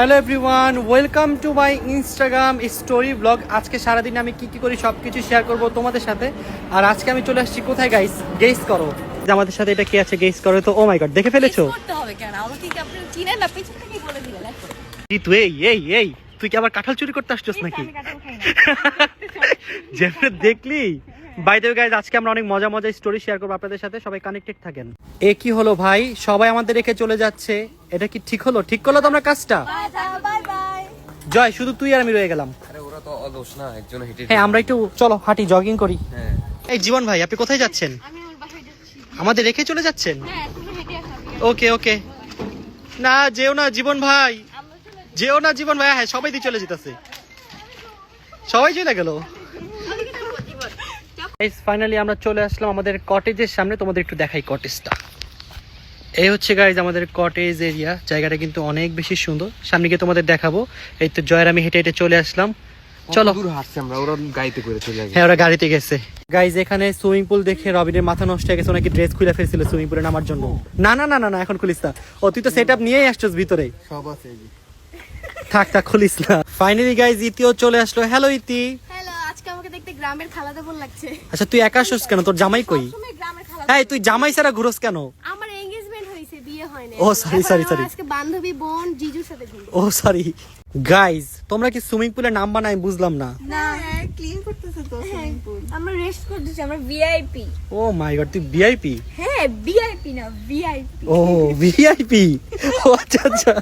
Hello everyone welcome to my Instagram story blog. আজকে সারাদিন আমি কি কি করি সব কিছু শেয়ার করব তোমাদের সাথে। আর আজকে আমি চলে আসছি কোথায় গাইস গেস করো। যে আমাদের সাথে এটা কি আছে গেস করো তো। ও মাই গড দেখে ফেলেছো? Guess করতে হবে কেন? আমাকে কি। তুই? এই এই এই তুই কি আবার কাঁঠাল চুরি করতে আসছিস নাকি। যেমন দেখলি। বাই দ্য গাইজ আজকে আমরা অনেক মজা মজা স্টোরি শেয়ার করব আপনাদের সাথে সবাই কানেক্টেড থাকেন। এ কি হলো ভাই? সবাই আমাদের রেখে চলে যাচ্ছে। এটা কি ঠিক হলো? ঠিক করল তো আমরা কাজটা. জয় শুধু তুই আর আমি রয়ে গেলাম। আরে ওরা তো অলস না একজন হেঁটে হ্যাঁ আমরা একটু চলো হাঁটি জগিং করি। হ্যাঁ। এই জীবন ভাই আপনি কোথায় যাচ্ছেন? আমাদের রেখে চলে যাচ্ছেন? হ্যাঁ ওকে ওকে। না যেও না জীবন ভাই। যেও না জীবন ভাই। হ্যাঁ সবাই দিয়ে চলে যেতেছে। সবাই চলে গেল। ফাইনালি আমরা চলে আসলাম আমাদের কটেজের সামনে। তোমাদের একটু দেখাই কটেজটা এই হচ্ছে গাইজ আমাদের কটেজ এরিয়া জায়গাটা কিন্তু অনেক বেশি সুন্দর। সামনে গিয়ে তোমাদের দেখাবো। এই তো জয়ের আমি হেঁটে হেঁটে চলে আসলাম। চলো চলো। দূর হাঁটছে আমরা ওরা গাইতে করে চলে আসবে হ্যাঁ ওরা গাড়িতে গেছে। গাইজ এখানে সুইমিং পুল দেখে রবিনের মাথা নষ্ট হয়ে গেছে ওনাকে ড্রেস খুলে ফেলছিল সুইমিং পুলে নামার জন্য। না না না না না এখন খুলিস না। ও তুই তো সেট আপ নিয়েই আসছিস ভিতরে। সব আছে থাক থাক খুলিস না। ফাইনালি গাইজ ইতিও চলে আসলো। হ্যালো ইতি হ্যালো আজকে আমাকে দেখতে গ্রামের খালাদা বল লাগছে। আচ্ছা তুই একা আসছিস কেন? তোর জামাই কই? সবসময় হ্যাঁ তুই জামাই ছাড়া ঘুরোস কেন? আমার এঙ্গেজমেন্ট হয়েছে বিয়ে হয়নি ও, sorry, এখন sorry, আমার sorry. আজকে বান্ধবী বোন জিজুর সাথে ঘুরবো। ও সরি গাইজ তোমরা কি সুইমিং পুলে নাম বানাই বুঝলাম না। না ক্লিন করতেছে তো সুইমিং পুল আমরা রেস্ট করতেছি আমরা ভিআইপি ও মাই গড তুই ভিআইপি হ্যাঁ ভিআইপি না ভিআইপি ও ভিআইপি ও আচ্ছা আচ্ছা।